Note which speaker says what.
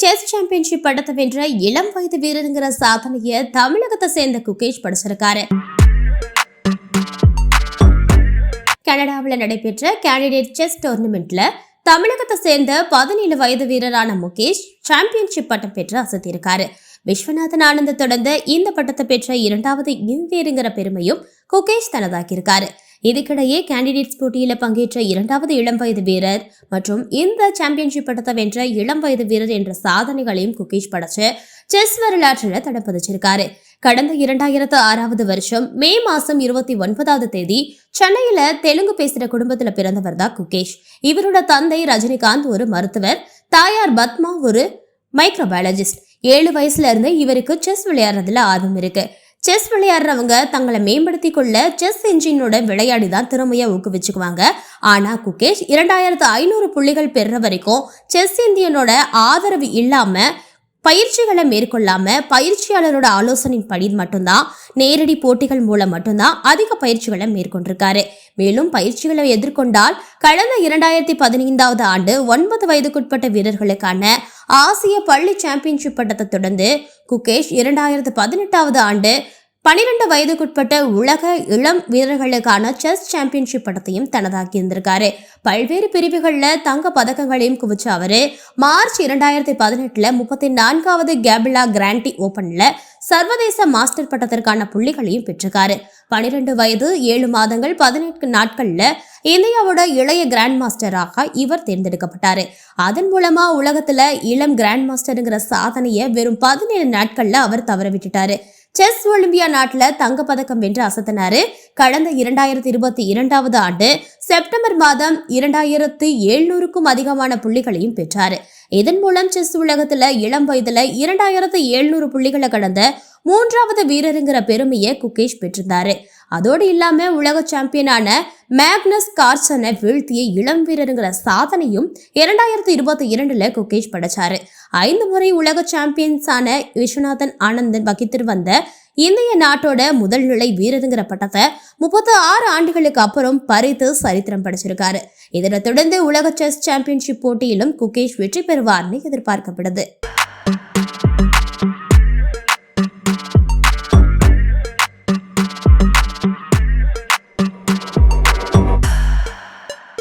Speaker 1: Chess championship பட்டத்தை வென்ற இளம் வயது வீரருங்கிற சாதனையை தமிழகத்தை சேர்ந்த குகேஷ் படிச்சிருக்காரு. கனடாவில் நடைபெற்ற கேண்டிடேட் செஸ் டோர்னமெண்ட்ல தமிழகத்தை சேர்ந்த பதினேழு வயது வீரரான முகேஷ் சாம்பியன்ஷிப் பட்டம் பெற்று அசத்தியிருக்காரு விஸ்வநாதன் ஆனந்த் தொடர்ந்த இந்த பட்டத்தை பெற்ற இரண்டாவது இந்தியருங்கிற பெருமையும் குகேஷ் தனதாக்கியிருக்காரு. இதுக்கிடையே கேண்டிடேட்ஸ் போட்டியில் பங்கேற்ற இரண்டாவது இளம் வயது வீரர் மற்றும் இந்த சாம்பியன்ஷிப் பட்டத்தை வென்ற இளம் வயது வீரர் என்ற சாதனைகளையும் குகேஷ் படைச்சு செஸ் வரலாற்றில் தடம் பதிச்சிருக்காரு கடந்த இரண்டாயிரத்து ஆறாவது வருஷம் மே மாசம் இருபத்தி ஒன்பதாவது தேதி சென்னையில தெலுங்கு பேசுற குடும்பத்துல பிறந்தவர் தான் குகேஷ். இவரோட தந்தை ரஜினிகாந்த் ஒரு மருத்துவர். தாயார் பத்மா ஒரு மைக்ரோபயாலஜிஸ்ட் ஏழு வயசுல இருந்து இவருக்கு செஸ் விளையாடுறதுல ஆர்வம் இருக்கு. செஸ் விளையாடுறவங்க தங்களை மேம்படுத்தி கொள்ள செஸ் என்ஜினோட விளையாடி தான் திறமையை ஊக்குவிச்சுக்குவாங்க. ஆனால் குகேஷ் இரண்டாயிரத்து ஐநூறு புள்ளிகள் பெறுற வரைக்கும் செஸ் இந்தியனோட ஆதரவு இல்லாமல் பயிற்சிகளை மேற்கொள்ளாம பயிற்சியாளரோட ஆலோசனைப்படி மட்டும்தான் நேரடி போட்டிகள் மூலம் மட்டும்தான் அதிக பயிற்சிகளை மேற்கொண்டிருக்காரு. மேலும் பயிற்சிகளை எதிர்கொண்டால் கடந்த இரண்டாயிரத்தி பதினைந்தாவது ஆண்டு ஒன்பது வயதுக்குட்பட்ட வீரர்களுக்கான ஆசிய பள்ளி சாம்பியன்ஷிப் பட்டத்தை தொடர்ந்து குகேஷ் இரண்டாயிரத்து பதினெட்டாவது ஆண்டு பனிரெண்டு வயதுக்குட்பட்ட உலக இளம் வீரர்களுக்கான செஸ் சாம்பியன்ஷிப் படத்தையும் தனதாக்கி இருந்திருக்காரு பல்வேறு பிரிவுகளில் தங்க பதக்கங்களையும் குவிச்ச அவரு மார்ச் இரண்டாயிரத்தி பதினெட்டுல முப்பத்தி நான்காவது கேபிளா கிராண்டி ஓபன்ல சர்வதேச மாஸ்டர் பட்டத்திற்கான புள்ளிகளையும் பெற்றிருக்காரு. பனிரெண்டு வயது ஏழு மாதங்கள் பதினெட்டு நாட்கள்ல இந்தியாவோட இளைய கிராண்ட் மாஸ்டராக இவர் தேர்ந்தெடுக்கப்பட்டாரு. அதன் மூலமா உலகத்துல இளம் கிராண்ட் மாஸ்டருங்கிற சாதனையை வெறும் பதினேழு நாட்கள்ல அவர் தவற விட்டுட்டாரு செஸ் ஒலிம்பியா நாட்டில் தங்கப்பதக்கம் வென்று அசத்தினாரு. கடந்த இரண்டாயிரத்தி இருபத்தி இரண்டாவது ஆண்டு செப்டம்பர் மாதம் இரண்டாயிரத்து எழுநூறுக்கும் அதிகமான புள்ளிகளையும் பெற்றாரு. இதன் மூலம் செஸ் உலகத்துல இளம் வயதுல இரண்டாயிரத்து எழுநூறு புள்ளிகளை கடந்த மூன்றாவது வீரருங்கிற பெருமையை குகேஷ் பெற்றிருந்தாரு. அதோடு இல்லாம உலக சாம்பியனான மேக்னஸ் கார்சனை வீழ்த்திய இளம் வீரருங்கிற சாதனையும் இரண்டாயிரத்தி இருபத்தி இரண்டுல குகேஷ் படைச்சாரு. ஐந்து முறை உலக சாம்பியன்ஸான விஸ்வநாதன் ஆனந்தன் வகித்து வந்த இந்திய நாட்டோட முதல் நிலை வீரருங்கிற பட்டத்தை முப்பத்தி ஆறு ஆண்டுகளுக்கு அப்புறம் பறித்து சரித்திரம் படைச்சிருக்காரு. இதனைத் தொடர்ந்து உலக செஸ் சாம்பியன்ஷிப் போட்டியிலும் குகேஷ் வெற்றி பெறுவார்னு எதிர்பார்க்கப்படுது.